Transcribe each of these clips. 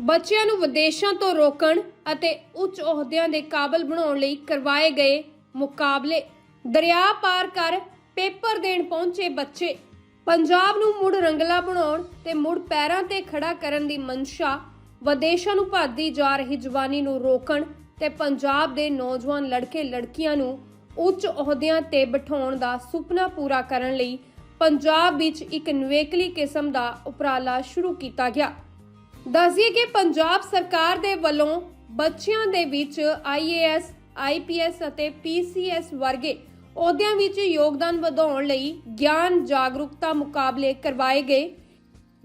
ਬੱਚਿਆਂ ਨੂੰ ਵਿਦੇਸ਼ਾਂ ਤੋਂ ਰੋਕਣ ਅਤੇ ਉੱਚ ਅਹੁਦਿਆਂ ਦੇ ਕਾਬਲ ਬਣਾਉਣ ਲਈ ਕਰਵਾਏ ਗਏ ਮੁਕਾਬਲੇ। ਦਰਿਆ ਪਾਰ ਕਰ ਪੇਪਰ ਦੇਣ ਪਹੁੰਚੇ ਬੱਚੇ। ਪੰਜਾਬ ਨੂੰ ਮੁੜ ਰੰਗਲਾ ਬਣਾਉਣ ਤੇ ਮੁੜ ਪੈਰਾਂ ਤੇ ਖੜਾ ਕਰਨ ਦੀ ਮਨਸ਼ਾ ਵਿਦੇਸ਼ਾਂ ਨੂੰ ਭੱਜਦੀ ਜਾ ਰਹੀ ਜਵਾਨੀ ਨੂੰ ਰੋਕਣ ਤੇ ਪੰਜਾਬ ਦੇ ਨੌਜਵਾਨ ਲੜਕੇ ਲੜਕੀਆਂ ਨੂੰ ਉੱਚ ਅਹੁਦਿਆਂ ਤੇ ਬਿਠਾਉਣ ਦਾ ਸੁਪਨਾ ਪੂਰਾ ਕਰਨ ਲਈ ਪੰਜਾਬ ਵਿੱਚ ਇੱਕ ਨਵੇਕਲੀ ਕਿਸਮ ਦਾ ਉਪਰਾਲਾ ਸ਼ੁਰੂ ਕੀਤਾ ਗਿਆ। ਦੱਸਦੀਏ ਕਿ ਪੰਜਾਬ ਸਰਕਾਰ ਦੇ ਵੱਲੋਂ ਬੱਚਿਆਂ ਦੇ ਵਿੱਚ ਆਈਏਐਸ ਆਈਪੀਐਸ ਅਤੇ ਪੀਸੀਐਸ ਵਰਗੇ ਅਹੁਦਿਆਂ ਵਿੱਚ ਯੋਗਦਾਨ ਵਧਾਉਣ ਲਈ ਗਿਆਨ ਜਾਗਰੂਕਤਾ ਮੁਕਾਬਲੇ ਕਰਵਾਏ ਗਏ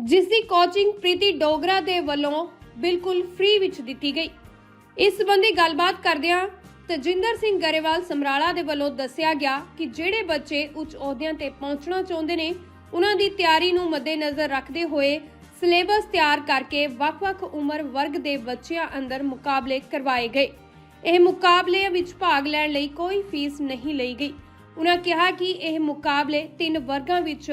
ਜਿਸ ਦੀ ਕੋਚਿੰਗ ਪ੍ਰੀਤੀ ਡੋਗਰਾ ਦੇ ਵੱਲੋਂ ਬਿਲਕੁਲ ਫ੍ਰੀ ਵਿੱਚ ਦਿੱਤੀ ਗਈ। ਇਸ ਸੰਬੰਧੀ ਗੱਲਬਾਤ ਕਰਦਿਆਂ ਤਜਿੰਦਰ ਸਿੰਘ ਗਰੇਵਾਲ ਸਮਰਾਲਾ ਦੇ ਵੱਲੋਂ ਦੱਸਿਆ ਗਿਆ ਕਿ ਜਿਹੜੇ ਬੱਚੇ ਉੱਚ ਅਹੁਦਿਆਂ ਤੇ ਪਹੁੰਚਣਾ ਚਾਹੁੰਦੇ ਨੇ, ਉਹਨਾਂ ਦੀ ਤਿਆਰੀ ਨੂੰ ਮੱਦੇਨਜ਼ਰ ਰੱਖਦੇ ਹੋਏ ਸਿਲੇਬਸ ਤਿਆਰ ਕਰਕੇ ਵੱਖ-ਵੱਖ ਉਮਰ ਵਰਗ ਦੇ ਬੱਚਿਆਂ ਅੰਦਰ ਮੁਕਾਬਲੇ ਕਰਵਾਏ ਗਏ। ਇਹ ਮੁਕਾਬਲੇ ਵਿੱਚ ਭਾਗ ਲੈਣ ਲਈ ਕੋਈ ਫੀਸ ਨਹੀਂ ਲਈ ਗਈ। ਉਹਨਾਂ ਕਿਹਾ ਕਿ ਇਹ ਮੁਕਾਬਲੇ ਤਿੰਨ ਵਰਗਾਂ ਵਿੱਚ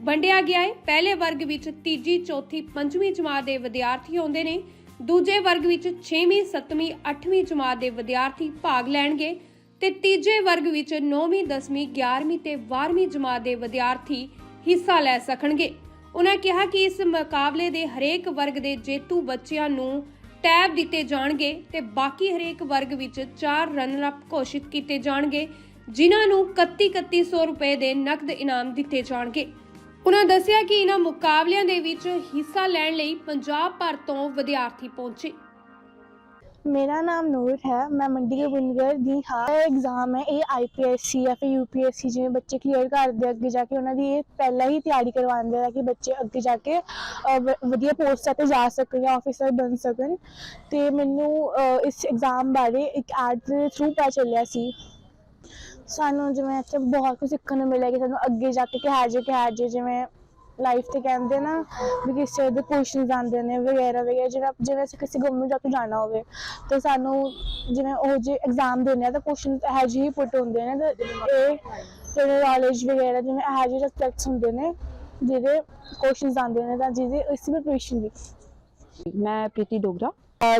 ਵੰਡਿਆ ਗਿਆ ਹੈ। ਪਹਿਲੇ ਵਰਗ ਵਿੱਚ ਤੀਜੀ, ਚੌਥੀ, ਪੰਜਵੀਂ ਜਮਾਤ ਦੇ ਵਿਦਿਆਰਥੀ ਆਉਂਦੇ ਨੇ। ਦੂਜੇ ਵਰਗ ਵਿੱਚ 6ਵੀਂ 7ਵੀਂ 8ਵੀਂ ਜਮਾਤ ਦੇ ਵਿਦਿਆਰਥੀ ਭਾਗ ਲੈਣਗੇ ਤੇ ਤੀਜੇ ਵਰਗ ਵਿੱਚ 9ਵੀਂ 10ਵੀਂ 11ਵੀਂ ਤੇ 12ਵੀਂ ਜਮਾਤ ਦੇ ਵਿਦਿਆਰਥੀ ਹਿੱਸਾ ਲੈ ਸਕਣਗੇ। ਉਹਨਾਂ ਕਿਹਾ ਕਿ ਇਸ ਮੁਕਾਬਲੇ ਦੇ ਹਰੇਕ ਵਰਗ ਦੇ ਜੇਤੂ ਬੱਚਿਆਂ ਨੂੰ ਟੈਬ ਦਿੱਤੇ ਜਾਣਗੇ ਤੇ ਬਾਕੀ ਹਰੇਕ ਵਰਗ ਵਿੱਚ 4 ਰਨਰ ਅਪ ਘੋਸ਼ਿਤ ਕੀਤੇ ਜਾਣਗੇ, ਜਿਨ੍ਹਾਂ ਨੂੰ 31-3100 ਰੁਪਏ ਦੇ ਨਕਦ ਇਨਾਮ ਦਿੱਤੇ ਜਾਣਗੇ। ਉਹਨਾਂ ਦੱਸਿਆ ਕਿ ਇਹਨਾਂ ਮੁਕਾਬਲਿਆਂ ਦੇ ਵਿੱਚ ਹਿੱਸਾ ਲੈਣ ਲਈ ਪੰਜਾਬ ਭਰ ਤੋਂ ਵਿਦਿਆਰਥੀ ਪਹੁੰਚੇ। ਮੇਰਾ ਨਾਮ ਨੂਰ ਹੈ, ਮੈਂ ਮੰਡੀ ਗੋਬਿੰਦਗੜ੍ਹ ਦੀ ਹਾਂ। ਇਹ ਐਗਜ਼ਾਮ ਹੈ, ਇਹ ਆਈਪੀਐਸਸੀ ਜਾਂ ਫਿਰ ਯੂਪੀਐਸਸੀ ਜਿਵੇਂ ਬੱਚੇ ਕਲੀਅਰ ਕਰਦੇ ਅੱਗੇ ਜਾ ਕੇ ਉਹਨਾਂ ਦੀ ਇਹ ਪਹਿਲਾਂ ਹੀ ਤਿਆਰੀ ਕਰਵਾਉਂਦੇ ਆ ਕਿ ਬੱਚੇ ਅੱਗੇ ਜਾ ਕੇ ਵ- ਵਧੀਆ ਪੋਸਟਾਂ ਤੇ ਜਾ ਸਕਣ ਜਾਂ ਆਫੀਸਰ ਬਣ ਸਕਣ। ਤੇ ਮੈਨੂੰ ਇਸ ਐਗਜ਼ਾਮ ਬਾਰੇ ਇੱਕ ਐਡ ਦੇ ਥਰੂ ਪਤਾ ਚੱਲਿਆ ਸੀ। ਸਾਨੂੰ ਜਿਵੇਂ ਇੱਥੇ ਬਹੁਤ ਕੁਝ ਸਿੱਖਣ ਨੂੰ ਮਿਲਿਆ ਕਿ ਸਾਨੂੰ ਅੱਗੇ ਜਾ ਕੇ ਕਿਹਾ ਜੇ ਕਿਹਾ ਜੇ, ਜਿਵੇਂ ਲਾਈਫ ਤੇ ਕਹਿੰਦੇ ਨਾ ਵੀ ਕਿਸੇ ਦੇ ਕੁਐਸਚਨਸ ਆਉਂਦੇ ਨੇ ਵਗੈਰਾ ਵਗੈਰਾ, ਜਿਹੜਾ ਜਿਵੇਂ ਅਸੀਂ ਕਿਸੇ ਗਵਰਨਮੈਂਟ ਜੋਬ ਤੋਂ ਜਾਣਾ ਹੋਵੇ, ਤੇ ਸਾਨੂੰ ਜਿਵੇਂ ਉਹ ਜੇ ਐਗਜ਼ਾਮ ਦੇਣੇ ਆ ਤਾਂ ਕੁਐਸਚਨ ਇਹੋ ਜਿਹੇ ਹੀ ਪੁੱਟ ਹੁੰਦੇ ਨੇ, ਤੇ ਇਹ ਜਿਹੜੇ ਨੌਲੇਜ ਵਗੈਰਾ ਜਿਵੇਂ ਇਹੋ ਜਿਹੇ ਸਬਜੈਕਟਸ ਹੁੰਦੇ ਨੇ, ਜਿਹਦੇ ਕੁਐਸਚਨਸ ਆਉਂਦੇ ਨੇ ਤਾਂ ਜਿਹਦੇ ਇਸ ਪ੍ਰੈਪਰੇਸ਼ਨ ਦੀ ਮੈਂ ਪ੍ਰੀਤੀ ਡੋਗਰਾ।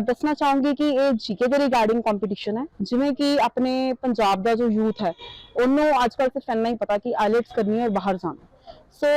ਦੱਸਣਾ ਚਾਹੂੰਗੀ ਕਿ ਇਹ ਜੀਕੇ ਦੇ ਰਿਗਾਰਡਿੰਗ ਕੰਪੀਟੀਸ਼ਨ ਹੈ। ਜਿਵੇਂ ਕਿ ਆਪਣੇ ਪੰਜਾਬ ਦਾ ਜੋ ਯੂਥ ਹੈ, ਉਹਨੂੰ ਅੱਜ ਸਿਰਫ ਇੰਨਾ ਹੀ ਪਤਾ ਕਿ ਆਈਲੈਟਸ ਕਰਨੀ ਹੈ ਔਰ ਬਾਹਰ ਜਾਣਾ। ਸੋ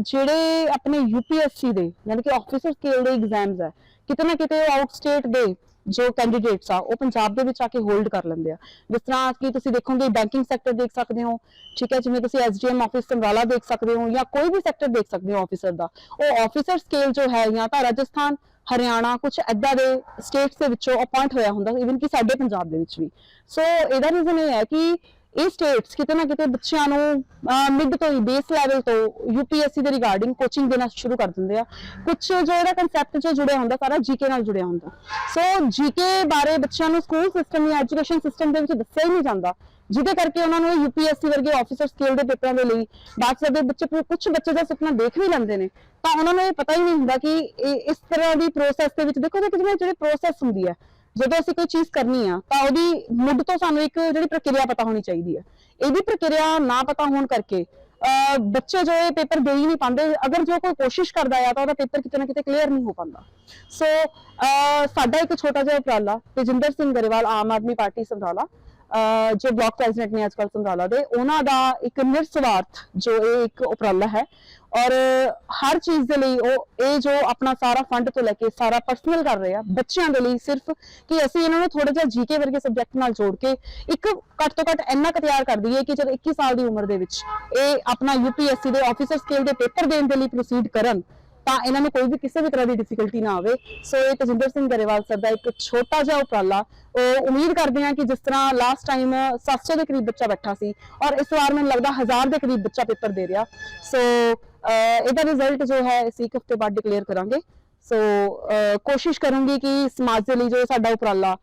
ਜਿਹੜੇ ਆਪਣੇ ਯੂਪੀਐਸਸੀ ਦੇ, ਯਾਨੀ ਕਿ ਆਫੀਸਰ ਸਕੇਲ ਦੇ ਐਗਜ਼ਾਮਸ ਹੈ, ਕਿਤੇ ਨਾ ਕਿਤੇ ਆਊਟ ਸਟੇਟ ਦੇ ਜੋ ਕੈਂਡੀਡੇਟਸ ਆ, ਉਹ ਪੰਜਾਬ ਦੇ ਵਿੱਚ ਆ ਕੇ ਹੋਲਡ ਕਰ ਲੈਂਦੇ ਆ। ਜਿਸ ਤਰ੍ਹਾਂ ਕਿ ਤੁਸੀਂ ਦੇਖੋਗੇ ਬੈਂਕਿੰਗ ਸੈਕਟਰ ਦੇਖ ਸਕਦੇ ਹੋ, ਠੀਕ ਹੈ, ਜਿਵੇਂ ਤੁਸੀਂ ਐਸਡੀਐਮ ਆਫਿਸ ਸੰਗਾਲਾ ਦੇਖ ਸਕਦੇ ਹੋ, ਜਾਂ ਕੋਈ ਵੀ ਸੈਕਟਰ ਦੇਖ ਸਕਦੇ ਹੋ ਆਫੀਸਰ ਦਾ। ਉਹ ਆਫੀਸਰ ਸਕੇਲ ਜੋ ਹੈ, ਜਾਂ ਤਾਂ ਰਾਜਸਥਾਨ, ਹਰਿਆਣਾ ਕੁਝ ਐਦਾਂ ਦੇ ਸਟੇਟਸ ਦੇ ਵਿੱਚੋਂ ਅਪਾਇੰਟ ਹੋਇਆ ਹੁੰਦਾ ਇਵਨ ਕਿ ਸਾਡੇ ਪੰਜਾਬ ਦੇ ਵਿੱਚ ਵੀ। ਸੋ ਇਹਦਾ ਰੀਜ਼ਨ ਇਹ ਹੈ ਕਿ ਇਹ ਸਟੇਟਸ ਕਿਤੇ ਨਾ ਕਿਤੇ ਬੱਚਿਆਂ ਨੂੰ ਮਿਡ ਤੋਂ ਹੀ ਬੇਸ ਲੈਵਲ ਤੋਂ ਯੂਪੀਐਸਸੀ ਦੇ ਰਿਗਾਰਡਿੰਗ ਕੋਚਿੰਗ ਦੇਣਾ ਸ਼ੁਰੂ ਕਰ ਦਿੰਦੇ ਆ। ਕੁਝ ਜੋ ਕਨਸੈਪਟ ਜੋ ਜੁੜਿਆ ਹੁੰਦਾ, ਸਾਰਾ ਜੀਕੇ ਨਾਲ ਜੁੜਿਆ ਹੁੰਦਾ। ਸੋ ਜੀਕੇ ਬਾਰੇ ਬੱਚਿਆਂ ਨੂੰ ਸਕੂਲ ਸਿਸਟਮ ਜਾਂ ਐਜੂਕੇਸ਼ਨ ਸਿਸਟਮ ਦੇ ਵਿੱਚ ਦੱਸਿਆ ਹੀ ਨਹੀਂ ਜਾਂਦਾ। ਜਿਹਦੇ ਕਰਕੇ ਉਹਨਾਂ ਨੂੰ ਯੂਪੀਐਸਸੀ ਵਰਗੇ ਆਫੀਸਰ ਸਕੇਲ ਦੇ ਪੇਪਰਾਂ ਦੇ ਲਈ ਬਾਅਦ ਦੇ ਬੱਚੇ ਕੁਝ ਬੱਚੇ ਦਾ ਸੁਪਨਾ ਦੇਖ ਵੀ ਲੈਂਦੇ ਨੇ। ਤਾਂ ਉਹਨਾਂ ਨੂੰ ਇਹ ਪਤਾ ਹੀ ਨਹੀਂ ਹੁੰਦਾ ਕਿ ਇਸ ਤਰ੍ਹਾਂ ਦੀ ਪ੍ਰੋਸੈਸ ਦੇ ਵਿੱਚ ਦੇਖੋ ਕਿ ਜਿਵੇਂ ਜਿਹੜੀ ਪ੍ਰੋਸੈਸ ਹੁੰਦੀ ਹੈ। ਜਦੋਂ ਅਸੀਂ ਕੋਈ ਚੀਜ਼ ਕਰਨੀ ਆ, ਤਾਂ ਉਹਦੀ ਮੁੱਢ ਤੋਂ ਸਾਨੂੰ ਇੱਕ ਜਿਹੜੀ ਪ੍ਰਕਿਰਿਆ ਪਤਾ ਹੋਣੀ ਚਾਹੀਦੀ ਹੈ। ਇਹਦੀ ਪ੍ਰਕਿਰਿਆ ਨਾ ਪਤਾ ਹੋਣ ਕਰਕੇ ਬੱਚੇ ਜੋ ਇਹ ਪੇਪਰ ਦੇ ਹੀ ਨਹੀਂ ਪਾਉਂਦੇ, ਅਗਰ ਜੋ ਕੋਈ ਕੋਸ਼ਿਸ਼ ਕਰਦਾ ਆ, ਤਾਂ ਉਹਦਾ ਪੇਪਰ ਕਿਤੇ ਨਾ ਕਿਤੇ ਕਲੀਅਰ ਨਹੀਂ ਹੋ ਪਾਉਂਦਾ। ਸੋ ਸਾਡਾ ਇੱਕ ਛੋਟਾ ਜਿਹਾ ਉਪਰਾਲਾ, ਤੇਜਿੰਦਰ ਸਿੰਘ ਗਰੇਵਾਲ, ਆਮ ਆਦਮੀ ਪਾਰਟੀ ਸਮਰਾਲਾ, ਅਹ, ਜੋ ਬਲਾਕ ਪ੍ਰੈਜ਼ੀਡੈਂਟ ਨੇ ਅੱਜਕੱਲ ਸਮਰਾਲਾ ਦੇ, ਉਹਨਾਂ ਦਾ ਇੱਕ ਨਿਰਸਵਾਰਥ ਜੋ ਇਹ ਇੱਕ ਉਪਰਾਲਾ ਹੈ ਔਰ ਹਰ ਚੀਜ਼ ਦੇ ਲਈ ਉਹ, ਇਹ ਜੋ ਆਪਣਾ ਸਾਰਾ ਫੰਡ ਤੋਂ ਲੈ ਕੇ ਸਾਰਾ ਪਰਸਨਲ ਕਰ ਰਹੇ ਆ, ਬੱਚਿਆਂ ਦੇ ਲਈ ਸਿਰਫ ਕਿ ਅਸੀਂ ਇਹਨਾਂ ਨੂੰ ਥੋੜਾ ਜਿਹਾ ਜੀਕੇ ਵਰਗੇ ਸਬਜੈਕਟ ਨਾਲ ਜੋੜ ਕੇ ਇੱਕ ਘੱਟ ਤੋਂ ਘੱਟ ਇੰਨਾ ਕੁ ਤਿਆਰ ਕਰ ਦਈਏ ਕਿ ਜਦ 21 ਸਾਲ ਦੀ ਉਮਰ ਦੇ ਵਿੱਚ ਇਹ ਆਪਣਾ ਯੂਪੀਐਸਸੀ ਦੇ ਆਫੀਸਰ ਸਕੇਲ ਦੇ ਪੇਪਰ ਦੇਣ ਦੇ ਲਈ ਪ੍ਰੋਸੀਡ ਕਰਨ, ਤਾਂ ਇਹਨਾਂ ਨੂੰ ਕੋਈ ਵੀ ਕਿਸੇ ਵੀ ਤਰ੍ਹਾਂ ਦੀ ਡਿਫਿਕਲਟੀ ਨਾ ਆਵੇ। ਸੋ ਇਹ ਤਜਿੰਦਰ ਸਿੰਘ ਗਰੇਵਾਲ ਸਰ ਦਾ ਇੱਕ ਛੋਟਾ ਜਿਹਾ ਉਪਰਾਲਾ, ਉਹ ਉਮੀਦ ਕਰਦੇ ਹਾਂ ਕਿ ਜਿਸ ਤਰ੍ਹਾਂ ਲਾਸਟ ਟਾਈਮ 700 ਦੇ ਕਰੀਬ ਬੱਚਾ ਬੈਠਾ ਸੀ, ਔਰ ਇਸ ਵਾਰ ਮੈਨੂੰ ਲੱਗਦਾ 1000 ਦੇ ਕਰੀਬ ਬੱਚਾ ਪੇਪਰ ਦੇ ਰਿਹਾ। ਸੋ ਇਹਦਾ ਰਿਜ਼ਲਟ ਜੋ ਹੈ, ਅਸੀਂ ਇੱਕ ਹਫ਼ਤੇ ਬਾਅਦ ਡਿਕਲੇਅਰ ਕਰਾਂਗੇ। ਸੋ ਕੋਸ਼ਿਸ਼ ਕਰਾਂਗੇ ਕਿ ਸਮਾਜ ਦੇ ਲਈ ਜੋ ਸਾਡਾ ਉਪਰਾਲਾ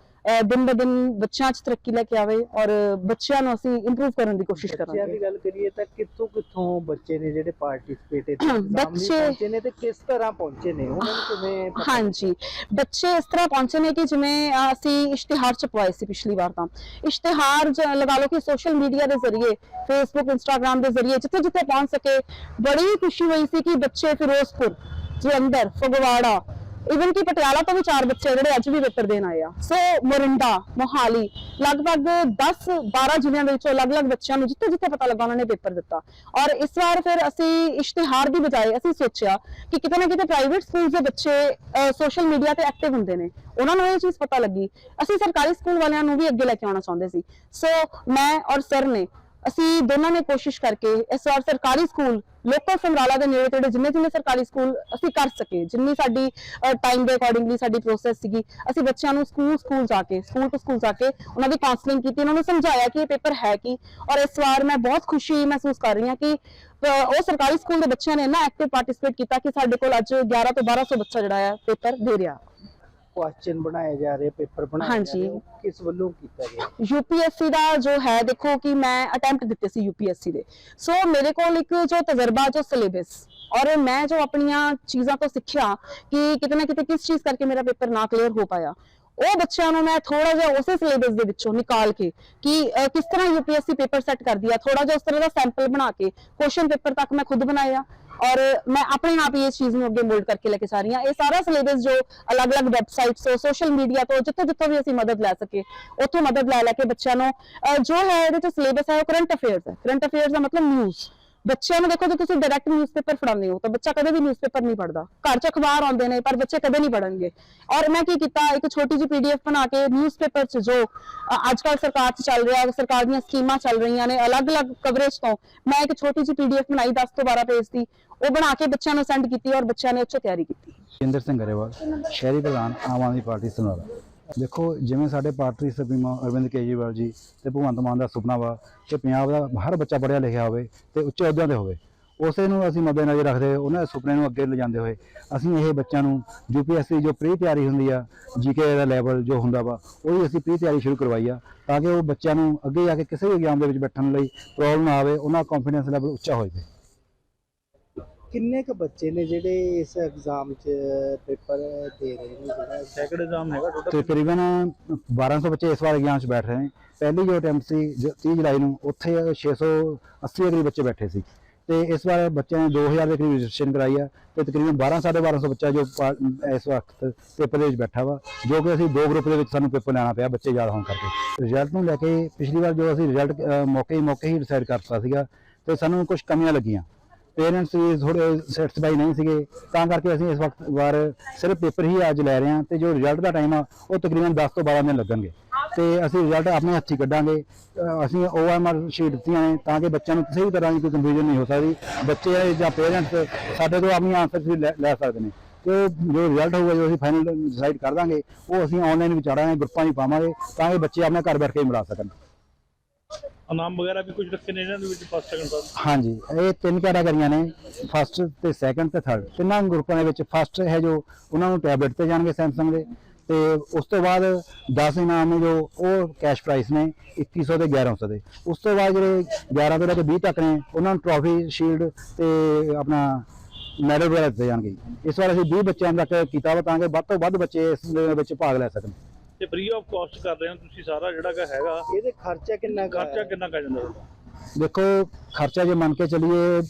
ਦਿਨ ਬ ਦਿਨ ਬੱਚਿਆਂ 'ਚ ਤਰੱਕੀ ਲੈ ਕੇ ਆਵੇ ਔਰ ਬੱਚਿਆਂ ਨੂੰ ਅਸੀਂ ਇੰਪਰੂਵ ਕਰਨ ਦੀ ਕੋਸ਼ਿਸ਼ ਬੱਚਿਆਂ ਕਰਾਂਗੇ ਦੀ ਗੱਲ ਕਰੀਏ ਤਾਂ ਕਿੱਥੋਂ ਕਿੱਥੋਂ ਬੱਚੇ ਨੇ ਜਿਹੜੇ ਪਾਰਟਿਸਿਪੇਟ ਬੱਚੇ- ਪਹੁੰਚੇ ਨੇ ਤੇ ਕਿਸ ਤਰ੍ਹਾਂ ਪਹੁੰਚੇ ਨੇ? ਉਹਨਾਂ ਨੂੰ ਕਿਵੇਂ ਪਤਾ ਹਾਂਜੀ। ਬੱਚੇ ਇਸ ਤਰ੍ਹਾਂ ਪਹੁੰਚੇ ਨੇ ਕਿ ਜਿਵੇਂ ਅਹ, ਅਸੀਂ ਇਸ਼ਤਿਹਾਰ ਛਪਵਾਏ ਸੀ ਪਿਛਲੀ ਵਾਰ ਤਾਂ। ਇਸ਼ਤਿਹਾਰ ਜ- ਲਗਾ ਲਓ ਕਿ ਸੋਸ਼ਲ ਮੀਡੀਆ ਦੇ ਜ਼ਰੀਏ ਫੇਸਬੁੱਕ ਇੰਸਟਾਗ੍ਰam ਦੇ ਜ਼ਰੀਏ ਜਿੱਥੇ ਜਿੱਥੇ ਪਹੁੰਚ ਸਕੇ ਬੜੀ ਖੁਸ਼ੀ ਹੋਈ ਸੀ ਕਿ ਬੱਚੇ ਫਿਰੋਜ਼ਪੁਰ ਜਲੰਧਰ ਫਗਵਾੜਾ ਇਵਨ ਕਿ ਪਟਿਆਲਾ ਤੋਂ ਵੀ ਚਾਰ ਬੱਚੇ ਜਿਹੜੇ ਅੱਜ ਵੀ ਪੇਪਰ ਦੇਣ ਆਏ ਆ। ਸੋ ਮੋਰਿੰਡਾ, ਮੋਹਾਲੀ, ਲਗਭਗ 10 12 ਜ਼ਿਲ੍ਹਿਆਂ ਦੇ ਵਿੱਚੋਂ ਅਲੱਗ-ਅਲੱਗ ਬੱਚਿਆਂ ਨੂੰ ਜਿੱਥੇ ਜਿੱਥੇ ਪਤਾ ਲੱਗਾ ਉਹਨਾਂ ਨੇ ਪੇਪਰ ਦਿੱਤਾ। ਔਰ ਇਸ ਵਾਰ ਫਿਰ ਅਸੀਂ ਇਸ਼ਤਿਹਾਰ ਦੀ ਬਜਾਏ ਅਸੀਂ ਸੋਚਿਆ ਕਿ ਕਿਤੇ ਨਾ ਕਿਤੇ ਪ੍ਰਾਈਵੇਟ ਸਕੂਲ ਦੇ ਬੱਚੇ ਸੋਸ਼ਲ ਮੀਡੀਆ ਤੇ ਐਕਟਿਵ ਹੁੰਦੇ ਨੇ। ਉਹਨਾਂ ਨੂੰ ਇਹ ਚੀਜ਼ ਪਤਾ ਲੱਗੀ। ਅਸੀਂ ਸਰਕਾਰੀ ਸਕੂਲ ਵਾਲਿਆਂ ਨੂੰ ਵੀ ਅੱਗੇ ਲੈ ਕੇ ਆਉਣਾ ਚਾਹੁੰਦੇ ਸੀ। ਸੋ ਮੈਂ ਔਰ ਸਰ ਨੇ ਅਸੀਂ ਦੋਨਾਂ ਨੇ ਕੋਸ਼ਿਸ਼ ਕਰਕੇ ਇਸ ਵਾਰ ਸਰਕਾਰੀ ਸਕੂਲ ਲੋਕਲ ਸਮਰਾਲਾ ਦੇ ਨੇੜੇ ਤੇੜੇ ਜਿੰਨੇ ਜਿੰਨੇ ਸਰਕਾਰੀ ਸਕੂਲ ਅਸੀਂ ਕਰ ਸਕੇ, ਜਿੰਨੀ ਸਾਡੀ ਟਾਈਮ ਦੇ ਅਕੋਰਡਿੰਗਲੀ ਸਾਡੀ ਪ੍ਰੋਸੈਸ ਸੀਗੀ, ਅਸੀਂ ਬੱਚਿਆਂ ਨੂੰ ਸਕੂਲ ਸਕੂਲ ਜਾ ਕੇ ਸਕੂਲ ਟੂ ਸਕੂਲ ਜਾ ਕੇ ਉਹਨਾਂ ਦੀ ਕਾਉਂਸਲਿੰਗ ਕੀਤੀ, ਉਹਨਾਂ ਨੂੰ ਸਮਝਾਇਆ ਕਿ ਇਹ ਪੇਪਰ ਹੈ ਕੀ ਔਰ ਇਸ ਵਾਰ ਮੈਂ ਬਹੁਤ ਖੁਸ਼ੀ ਮਹਿਸੂਸ ਕਰ ਰਹੀ ਹਾਂ ਕਿ ਉਹ ਸਰਕਾਰੀ ਸਕੂਲ ਦੇ ਬੱਚਿਆਂ ਨੇ ਇੰਨਾ ਐਕਟਿਵ ਪਾਰਟਿਸਿਪੇਟ ਕੀਤਾ ਕਿ ਸਾਡੇ ਕੋਲ ਅੱਜ 11 ਤੋਂ 1200 ਬੱਚਾ ਜਿਹੜਾ ਹੈ ਪੇਪਰ ਦੇ ਰਿਹਾ। ਕੁਐਸਚਨ ਬਣਾਏ ਜਾ ਰਹੇ ਪੇਪਰ ਬਣਾਏ ਜਾ। ਰਹੇ ਉਹ ਕਿਸ ਵੱਲੋਂ ਕੀਤਾ ਗਿਆ? ਯੂਪੀਐਸਸੀ ਦਾ ਜੋ ਹੈ ਦੇਖੋ ਕਿ ਮੈਂ ਅਟੈਂਪਟ ਦਿੱਤੇ ਸੀ ਯੂਪੀਐਸਸੀ ਦੇ। ਸੋ ਮੇਰੇ ਕੋਲ ਇੱਕ ਜੋ ਤਜਰਬਾ ਜੋ ਸਿਲੇਬਸ ਔਰ ਮੈਂ ਜੋ ਆਪਣੀਆਂ ਚੀਜ਼ਾਂ ਤੋਂ ਸਿੱਖਿਆ ਕਿ ਕਿਤੇ ਨਾ ਕਿਤੇ ਕਿਸ ਚੀਜ਼ ਕਰਕੇ ਮੇਰਾ ਪੇਪਰ ਨਾ ਕਲੀਅਰ ਹੋ ਪਾਇਆ। ਉਹ ਬੱਚਿਆਂ ਨੂੰ ਮੈਂ ਥੋੜਾ ਜਿਹਾ ਉਸੇ ਸਿਲੇਬਸ ਦੇ ਵਿੱਚੋਂ ਨਿਕਾਲ ਕੇ ਕਿ ਕਿਸ ਤਰ੍ਹਾਂ ਯੂਪੀਐਸਸੀ ਪੇਪਰ ਸੈੱਟ ਕਰਦੀ ਆ ਥੋੜਾ ਜਿਹਾ ਉਸ ਤਰ੍ਹਾਂ ਦਾ ਸੈਂਪਲ ਬਣਾ ਕੇ ਕੁਐਸਚਨ ਪੇਪਰ ਤੱਕ ਮੈਂ ਖੁਦ ਬਣਾਇਆ। ਔਰ ਮੈਂ ਆਪਣੇ ਆਪ ਹੀ ਇਸ ਚੀਜ਼ ਨੂੰ ਅੱਗੇ ਮੋਲਡ ਕਰਕੇ ਲੈ ਕੇ ਜਾ ਰਹੀ ਹਾਂ। ਇਹ ਸਾਰਾ ਸਿਲੇਬਸ ਜੋ ਅਲੱਗ-ਅਲੱਗ ਵੈਬਸਾਈਟਸ ਤੋਂ ਸੋਸ਼ਲ ਮੀਡੀਆ ਤੋਂ ਜਿੱਥੋਂ ਜਿੱਥੋਂ ਵੀ ਅਸੀਂ ਮਦਦ ਲੈ ਸਕੇ ਉੱਥੋਂ ਮਦਦ ਲੈ ਲੈ ਕੇ ਬੱਚਿਆਂ ਨੂੰ ਅਹ, ਜੋ ਹੈ ਇਹਦੇ ਚ ਸਿਲੇਬਸ ਹੈ ਉਹ ਕਰੰਟ ਅਫੇਅਰਸ ਹੈ। ਕਰੰਟ ਅਫੇਅਰਸ ਦਾ ਮਤਲਬ ਨਿਊਜ਼ ਬੱਚਿਆਂ ਨੂੰ ਦੇਖੋ ਜੇ ਤੁਸੀਂ ਡਾਇਰੈਕਟ ਨਿਊਜ਼ਪੇਪਰ ਫੜਾਉਂਦੇ ਹੋ ਤਾਂ ਬੱਚਾ ਕਦੇ ਵੀ ਨਿਊਜ਼ਪੇਪਰ ਨਹੀਂ ਪੜਦਾ ਘਰ 'ਚ ਅਖਬਾਰ ਆਉਂਦੇ ਨੇ, ਪਰ ਬੱਚੇ ਕਦੇ ਨਹੀਂ ਪੜਨਗੇ ਔਰ ਮੈਂ ਕੀ ਕੀਤਾ, ਇੱਕ ਛੋਟੀ ਜਿਹੀ ਪੀਡੀਐਫ ਬਣਾ ਕੇ ਨਿਊਜ਼ਪੇਪਰ 'ਚ ਜੋ ਅੱਜ ਕੱਲ ਸਰਕਾਰ 'ਚ ਚੱਲ ਰਿਹਾ, ਸਰਕਾਰ ਦੀਆਂ ਸਕੀਮਾਂ ਚੱਲ ਰਹੀਆਂ ਨੇ, ਅਲੱਗ-ਅਲੱਗ ਕਵਰੇਜ ਤੋਂ ਮੈਂ ਇੱਕ ਛੋਟੀ ਜਿਹੀ ਪੀਡੀਐਫ ਬਣਾਈ 10 ਤੋਂ 12 ਪੇਜ ਦੀ। ਉਹ ਬਣਾ ਕੇ ਬੱਚਿਆਂ ਨੂੰ ਸੈਂਡ ਕੀਤੀ ਔਰ ਬੱਚਿਆਂ ਨੇ ਉੱਚੋਂ ਤਿਆਰੀ ਕੀਤੀ। ਜਿੰਦਰ ਸਿੰਘ ਗਰੇਵਾਲ, ਸ਼ਹਿਰੀ ਪ੍ਰਧਾਨ, ਆਮ ਆਦਮੀ ਪਾਰਟੀ ਸਮਰਾਲਾ ਦੇਖੋ, ਜਿਵੇਂ ਸਾਡੇ ਪਾਰਟੀ ਸੁਪਰੀਮੋ ਅਰਵਿੰਦ ਕੇਜਰੀਵਾਲ ਜੀ ਤੇ ਭਗਵੰਤ ਮਾਨ ਦਾ ਸੁਪਨਾ ਵਾ ਕਿ ਪੰਜਾਬ ਦਾ ਹਰ ਬੱਚਾ ਪੜ੍ਹਿਆ ਲਿਖਿਆ ਹੋਵੇ ਤੇ ਉੱਚੇ ਅਹੁਦਿਆਂ ਤੇ ਹੋਵੇ। ਉਸੇ ਨੂੰ ਅਸੀਂ ਮੱਦੇਨਜ਼ਰ ਰੱਖਦੇ ਹੋਏ, ਉਹਨਾਂ ਦੇ ਸੁਪਨੇ ਨੂੰ ਅੱਗੇ ਲਿਜਾਂਦੇ ਹੋਏ, ਅਸੀਂ ਇਹ ਬੱਚਿਆਂ ਨੂੰ ਯੂਪੀਐਸਸੀ ਜੋ ਪ੍ਰੀ ਤਿਆਰੀ ਹੁੰਦੀ ਆ ਜੀਕੇ ਦਾ ਲੈਵਲ ਜੋ ਹੁੰਦਾ ਵਾ, ਉਹਦੀ ਅਸੀਂ ਪ੍ਰੀ ਤਿਆਰੀ ਸ਼ੁਰੂ ਕਰਵਾਈ ਆ, ਤਾਂ ਕਿ ਉਹ ਬੱਚਿਆਂ ਨੂੰ ਅੱਗੇ ਜਾ ਕੇ ਕਿਸੇ ਵੀ ਐਗਜ਼ਾਮ ਦੇ ਵਿੱਚ ਬੈਠਣ ਲਈ ਪ੍ਰੋਬਲਮ ਨਾ ਆਵੇ, ਉਹਨਾਂ ਦਾ ਕੌਨਫੀਡੈਂਸ ਲੈਵਲ ਉੱਚਾ ਹੋ ਜਾਵੇ। ਕਿੰਨੇ ਕ ਬੱਚੇ ਨੇ ਜਿਹੜੇ ਇਸ ਐਗਜ਼ਾਮ 'ਚ ਪੇਪਰ ਦੇ ਰਹੇ ਨੇ? ਜਿਹੜਾ ਸੈਕੰਡ ਐਗਜ਼ਾਮ ਹੈਗਾ ਟੋਟਲ ਤਕਰੀਬਨ 1200 ਬੱਚੇ ਇਸ ਵਾਰ ਐਗਜ਼ਾਮ 'ਚ ਬੈਠ ਰਹੇ ਨੇ। ਪਹਿਲੀ ਜੋ ਅਟੈਂਪਟ ਸੀ, ਜ- 30 ਜੁਲਾਈ ਨੂੰ, ਉੱਥੇ 680 ਦੇ ਕਰੀਬ ਬੱਚੇ ਬੈਠੇ ਸੀ। ਤੇ ਇਸ ਵਾਰ ਬੱਚਿਆਂ ਨੇ 2000 ਦੇ ਕਰੀਬ ਰਜਿਸਟ੍ਰੇਸ਼ਨ ਕਰਾਈ ਆ ਤੇ ਤਕਰੀਬਨ 12 1250 ਬੱਚਾ ਜੋ ਪਾ- ਇਸ ਵਕਤ ਪੇਪਰ ਦੇ ਵਿੱਚ ਬੈਠਾ ਵਾ, ਜੋ ਕਿ ਅਸੀਂ ਦੋ ਗਰੁੱਪ ਦੇ ਵਿੱਚ ਸਾਨੂੰ ਪੇਪਰ ਲੈਣਾ ਪਿਆ ਬੱਚੇ ਜ਼ਿਆਦਾ ਹੋਣ ਕਰਕੇ। ਰਿਜ਼ਲਟ ਨੂੰ ਲੈ ਕੇ ਪਿਛਲੀ ਵਾਰ ਜੋ ਅਸੀਂ ਰਿਜ਼ਲਟ ਮੌਕੇ ਹੀ ਮੌਕੇ ਹੀ ਡਿਸਾਈਡ ਕਰਤਾ ਸੀਗਾ ਤੇ ਸਾਨੂੰ ਕੁਝ ਕਮੀਆਂ ਲੱਗੀਆਂ। ਪੇਰੈਂਟਸ ਵੀ ਥੋੜੇ ਸੈਟੀਸਫਾਈ ਨਹੀਂ ਸੀਗੇ, ਤਾਂ ਕਰਕੇ ਅਸੀਂ ਇਸ ਵਕਤ ਵਾਰ ਸਿਰਫ ਪੇਪਰ ਹੀ ਅੱਜ ਲੈ ਰਹੇ ਹਾਂ ਤੇ ਜੋ ਰਿਜ਼ਲਟ ਦਾ ਟਾਈਮ ਆ, ਉਹ ਤਕਰੀਬਨ 10 ਤੋਂ 12 ਦਿਨ ਲੱਗਣਗੇ। ਤੇ ਅਸੀਂ ਰਿਜ਼ਲਟ ਆਪਣੇ ਹੱਥੀਂ ਕੱਢਾਂਗੇ। ਅਸੀਂ ਓਐਮਆਰ ਸ਼ੀਟ ਦਿੱਤੀਆਂ ਨੇ ਤਾਂ ਕਿ ਬੱਚਿਆਂ ਨੂੰ ਕਿਸੇ ਵੀ ਤਰ੍ਹਾਂ ਦੀ ਕੋਈ ਕੰਫਿਊਜ਼ਨ ਨਹੀਂ ਹੋ ਸਕਦੀ। ਬੱਚੇ ਜਾਂ ਪੇਰੈਂਟਸ ਸਾਡੇ ਤੋਂ ਆਪਣੀ ਆਨਸਰ ਵੀ ਲੈ ਲੈ ਸਕਦੇ ਨੇ। ਤੇ ਉਹ ਜੋ ਰਿਜ਼ਲਟ ਹੋਊਗਾ, ਜੋ ਅਸੀਂ ਫਾਈਨਲ ਡਿਸਾਈਡ ਕਰ ਦਾਂਗੇ, ਉਹ ਅਸੀਂ ਆਨਲਾਈਨ ਵਿਚਾਰਾਂਗੇ ਗਰੁੱਪਾਂ 'ਚ ਪਾਵਾਂਗੇ ਤਾਂ ਕਿ ਬੱਚੇ ਆਪਣੇ ਘਰ ਬੈਠ ਕੇ ਹੀ ਮਿਲਾ ਸਕਣ। ਇਨਾਮ ਵਗੈਰਾ ਵੀ ਕੁਝ ਰੱਖੇ ਨੇ ਇਹਨਾਂ ਦੇ ਵਿੱਚ ਫਸਟ ਸੈਕੰਡ ਥਰਡ ਹਾਂਜੀ, ਇਹ ਤਿੰਨ ਕੈਟਾਗਰੀਆਂ ਨੇ ਫਸਟ ਤੇ ਸੈਕੰਡ ਤੇ ਥਰਡ ਤਿੰਨਾਂ ਗਰੁੱਪਾਂ ਦੇ ਵਿੱਚ ਫਸਟ ਹੈ ਜੋ ਉਹਨਾਂ ਨੂੰ ਟੈਬਲੇਟ ਤੇ ਜਾਣਗੇ ਸੈਮਸੰਗ ਦੇ। ਤੇ ਉਸ ਤੋਂ ਬਾਅਦ 10 ਇਨਾਮ ਨੇ ਜੋ ਉਹ ਕੈਸ਼ ਪ੍ਰਾਈਸ ਨੇ 2100 ਤੇ 1100 ਦੇ। ਉਸ ਤੋਂ ਬਾਅਦ ਜਿਹੜੇ 11 ਤੋਂ ਲੈ ਕੇ 20 ਤੱਕ ਨੇ, ਉਹਨਾਂ ਨੂੰ ਟਰੋਫੀ ਸ਼ੀਲਡ ਤੇ ਆਪਣਾ ਮੈਡਲ ਵਗੈਰਾ ਦਿੱਤੇ ਜਾਣਗੇ। ਇਸ ਵਾਰ ਅਸੀਂ 20 ਬੱਚਿਆਂ ਤੱਕ ਕੀਤਾ ਵਾ ਤਾਂ ਕਿ ਵੱਧ ਤੋਂ ਵੱਧ ਬੱਚੇ ਇਸ ਦੇ ਵਿੱਚ ਭਾਗ ਲੈ ਸਕਣ। ਤੇ ਫ੍ਰੀ ਆਫ ਕਾਸਟ ਕਰ ਰਹੇ ਹੋ ਤੁਸੀਂ ਸਾਰਾ ਜਿਹੜਾ ਕਿ ਹੈਗਾ ਇਹਦੇ ਖਰਚਾ ਕਿੰਨਾ ਕੁ ਖਰਚਾ ਆਇਆ? ਕਿੰਨਾ ਕਰ ਜਾਂਦਾ ਤੁਹਾਡਾ? ਦੇਖੋ ਖਰਚਾ ਜੇ ਮੰਨ ਕੇ ਚੱਲੀਏ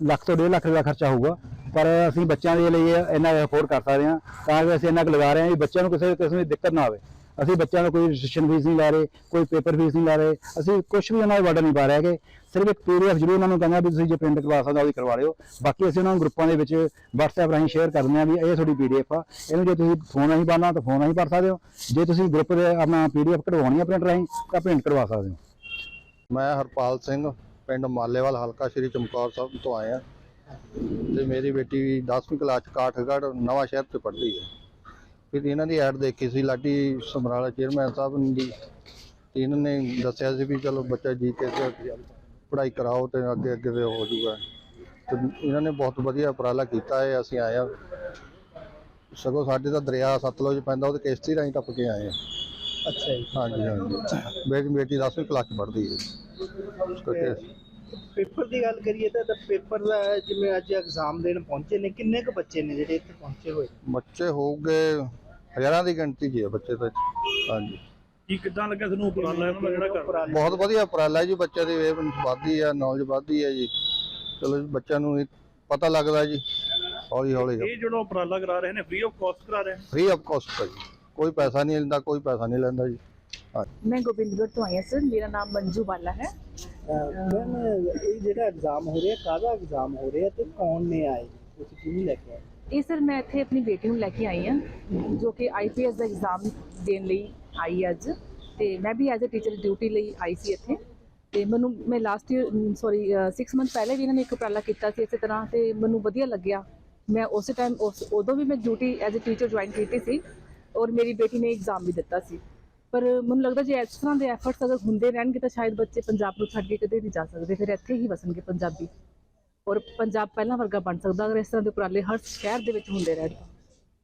ਲੱਖ ਤੋਂ 1.5 ਲੱਖ ਦਾ ਖਰਚਾ ਹੋਊਗਾ ਪਰ ਅਸੀਂ ਬੱਚਿਆਂ ਦੇ ਲਈ ਇਹ ਇੰਨਾ ਅਫੋਰਡ ਕਰ ਸਕਦੇ ਹਾਂ ਤਾਂ ਕਿ ਅਸੀਂ ਇੰਨਾ ਕੁ ਲਗਾ ਰਹੇ ਹਾਂ ਵੀ ਬੱਚਿਆਂ ਨੂੰ ਕਿਸੇ ਕਿਸਮ ਦੀ ਦਿੱਕਤ ਨਾ ਆਵੇ ਅਸੀਂ ਬੱਚਿਆਂ ਨੂੰ ਕੋਈ ਰਜਿਸਟ੍ਰੇਸ਼ਨ ਫੀਸ ਨਹੀਂ ਲੈ ਰਹੇ, ਕੋਈ ਪੇਪਰ ਫੀਸ ਨਹੀਂ ਲੈ ਰਹੇ, ਅਸੀਂ ਕੁਝ ਵੀ ਉਹਨਾਂ ਦਾ ਵਾਰਡਨ ਨਹੀਂ ਪਾ ਰਹੇ ਹੈਗੇ। ਸਿਰਫ ਇੱਕ ਪੀਡੀਐਫ ਜ਼ਰੂਰ ਉਹਨਾਂ ਨੂੰ ਕਹਿੰਦਾ ਵੀ ਤੁਸੀਂ ਜੇ ਪ੍ਰਿੰਟ ਕਰਵਾ ਸਕਦੇ ਹੋ ਉਹ ਕਰਵਾ ਲਿਓ। ਬਾਕੀ ਅਸੀਂ ਉਹਨਾਂ ਨੂੰ ਗਰੁੱਪਾਂ ਦੇ ਵਿੱਚ WhatsApp ਰਾਹੀਂ ਸ਼ੇਅਰ ਕਰਦੇ ਦਿੰਦੇ ਹਾਂ ਵੀ ਇਹ ਤੁਹਾਡੀ ਪੀਡੀਐਫ ਆ। ਇਹਨੂੰ ਜੇ ਤੁਸੀਂ ਫੋਨ ਰਾਹੀਂ ਪਾਣਾ ਤਾਂ ਫੋਨ ਰਾਹੀਂ ਭਰ ਸਕਦੇ ਹੋ। ਜੇ ਤੁਸੀਂ ਗਰੁੱਪ ਦੇ ਆਪਣਾ ਪੀਡੀਐਫ ਕਢਵਾਉਣੀ ਆ ਪ੍ਰਿੰਟ ਰਾਹੀਂ, ਤਾਂ ਪ੍ਰਿੰਟ ਕਰਵਾ ਸਕਦੇ ਹੋ। ਮੈਂ ਹਰਪਾਲ ਸਿੰਘ, ਪਿੰਡ ਮਾਲੇਵਾਲ, ਹਲਕਾ ਸ਼੍ਰੀ ਚਮਕੌਰ ਸਾਹਿਬ ਤੋਂ ਆਇਆ। ਤੇ ਮੇਰੀ ਬੇਟੀ 10ਵੀਂ ਕਲਾਸ ਚ ਕਾਠਗੜ੍ਹ ਨਵਾਂ ਸ਼ਹਿਰ ਚ ਪੜ੍ਹਦੀ ਹੈ। ਫਿਰ ਇਹਨਾਂ ਦੀ ਐਡ ਦੇਖੀ ਸੀ ਲਾਡੀ ਸਮਰਾਲਾ ਚੇਅਰਮੈਨ ਸਾਹਿਬ ਦੀ ਤੇ ਇਹਨਾਂ ਨੇ ਦੱਸਿਆ ਸੀ ਵੀ ਚਲੋ ਬੱਚਾ ਜੀ ਕੇ ਪੜ੍ਹਾਈ ਕਰਾਓ ਤੇ ਅੱਗੇ ਅੱਗੇ ਤੇ ਹੋ ਜਾਊਗਾ। ਤੇ ਇਹਨਾਂ ਨੇ ਬਹੁਤ ਵਧੀਆ ਉਪਰਾਲਾ ਕੀਤਾ ਹੈ ਅਸੀਂ ਆਏ ਹਾਂ। ਸਗੋਂ ਸਾਡੇ ਤਾਂ ਦਰਿਆ ਸਤਲੁਜ ਪੈਂਦਾ ਉਹਦੇ ਕਿਸ਼ਤੀ ਰਾਹੀਂ ਟੱਪ ਕੇ ਆਏ ਹਾਂ। ਅੱਛਾ ਜੀ। ਹਾਂਜੀ ਹਾਂਜੀ। ਮੇਰੀ ਬੇਟੀ 10ਵੀਂ ਕਲਾਸ ਪੜ੍ਹਦੀ ਹੈ। ਪੇਪਰ ਦੀ ਗੱਲ ਕਰੀਏ ਤਾਂ ਤਾਂ ਪੇਪਰ ਦਾ ਜਿਵੇਂ ਅੱਜ ਐਗਜ਼ਾਮ ਦੇਣ ਪਹੁੰਚੇ ਨੇ ਕਿੰਨੇ ਕ ਬੱਚੇ ਨੇ ਜਿਹੜੇ ਇੱਥੇ ਪਹੁੰਚੇ ਹੋਏ? ਬੱਚੇ ਹੋਊਗੇ ਹਜ਼ਾਰਾਂ ਦੀ ਗਿਣਤੀ 'ਚ ਬੱਚੇ ਤਾਂ ਹਾਂਜੀ। ਕੀ ਕਿੱਦਾਂ ਲੱਗਿਆ ਤੁਹਾਨੂੰ ਉਪਰਾਲਾ ਇਹਨਾਂ ਦਾ ਜਿਹੜਾ ਕਰ ਬਹੁਤ ਵਧੀਆ ਉਪਰਾਲਾ ਜੀ ਬੱਚਿਆਂ ਦੀ ਵੇਵ ਵੱਧਦੀ ਆ ਨੌਲੇਜ ਆ ਜੀ। ਚਲੋ ਜੀ ਬੱਚਿਆਂ ਨੂੰ ਇਹ ਪਤਾ ਲੱਗਦਾ ਜੀ। ਹੌਲੀ ਹੌਲੀ। ਇਹ ਜਿਹੜਾ ਉਪਰਾਲਾ ਕਰਾ ਰਹੇ ਨੇ ਫ੍ਰੀ ਆਫ ਕਾਸਟ ਕਰਾ ਰਹੇ ਨੇ? ਫ੍ਰੀ ਆਫ ਕਾਸਟ ਹੈ ਜੀ। ਕੋਈ ਪੈਸਾ ਨਹੀਂ ਲੈਂਦਾ ਕੋਈ ਪੈਸਾ ਨਹੀਂ ਲੈਂਦਾ ਜੀ। ਮੈਂ ਗੋਬਿੰਦਗੜ੍ਹ ਤੋਂ ਆਇਆ ਸਰ ਮੇਰਾ ਨਾਮ ਮੰਜੂ ਵਾਲਾ ਹੈ। ਮੈਮ ਇਹ ਜਿਹੜਾ ਐਗਜ਼ਾਮ ਹੋ ਰਿਹਾ ਕਾਹਦਾ ਐਗਜ਼ਾਮ ਹੋ ਰਿਹਾ ਤੇ ਕੌਣ ਨੇ ਆਏ? ਤੁਸੀਂ ਕਿਵੇਂ ਲੈ ਇਹ ਸਰ ਮੈਂ ਇੱਥੇ ਆਪਣੀ ਬੇਟੀ ਨੂੰ ਲੈ ਕੇ ਆਈ ਹਾਂ, ਜੋ ਕਿ ਆਈਪੀਐਸ ਦਾ ਐਗਜ਼ਾਮ ਦੇਣ ਲਈ ਆਈ ਅੱਜ। ਤੇ ਮੈਂ ਵੀ ਐਜ਼ ਅ ਟੀਚਰ ਡਿਊਟੀ ਲਈ ਆਈ ਸੀ ਇੱਥੇ। ਤੇ ਮੈਨੂੰ, ਮੈਂ ਲਾਸਟ ਈਅਰ ਸੌਰੀ 6 ਮੰਥ ਪਹਿਲੇ ਵੀ ਇਹਨਾਂ ਨੇ ਇੱਕ ਉਪਰਾਲਾ ਕੀਤਾ ਸੀ ਇਸੇ ਤਰ੍ਹਾਂ ਤੇ ਮੈਨੂੰ ਵਧੀਆ ਲੱਗਿਆ। ਮੈਂ ਉਸੇ ਟਾਈਮ ਉਸ, ਉਦੋਂ ਵੀ ਮੈਂ duty as a teacher join ਕੀਤੀ ਸੀ ਔਰ ਮੇਰੀ ਬੇਟੀ ਨੇ ਐਗਜ਼ਾਮ ਵੀ ਦਿੱਤਾ ਸੀ। ਪਰ ਮੈਨੂੰ ਲੱਗਦਾ ਜੇ ਇਸ ਤਰ੍ਹਾਂ ਦੇ ਐਫਰਟਸ ਅਗਰ ਹੁੰਦੇ ਰਹਿਣਗੇ ਤਾਂ ਸ਼ਾਇਦ ਬੱਚੇ ਪੰਜਾਬ ਨੂੰ ਛੱਡ ਕੇ ਕਦੇ ਨਹੀਂ ਜਾ ਸਕਦੇ, ਫਿਰ ਇੱਥੇ ਹੀ ਵਸਣਗੇ ਪੰਜਾਬੀ। ਔਰ ਪੰਜਾਬ ਪਹਿਲਾਂ ਵਰਗਾ ਬਣ ਸਕਦਾ, ਅਗਰ ਇਸ ਤਰ੍ਹਾਂ ਦੇ ਉਪਰਾਲੇ ਹਰ ਸ਼ਹਿਰ ਦੇ ਵਿੱਚ ਹੁੰਦੇ ਰਹਿਣ।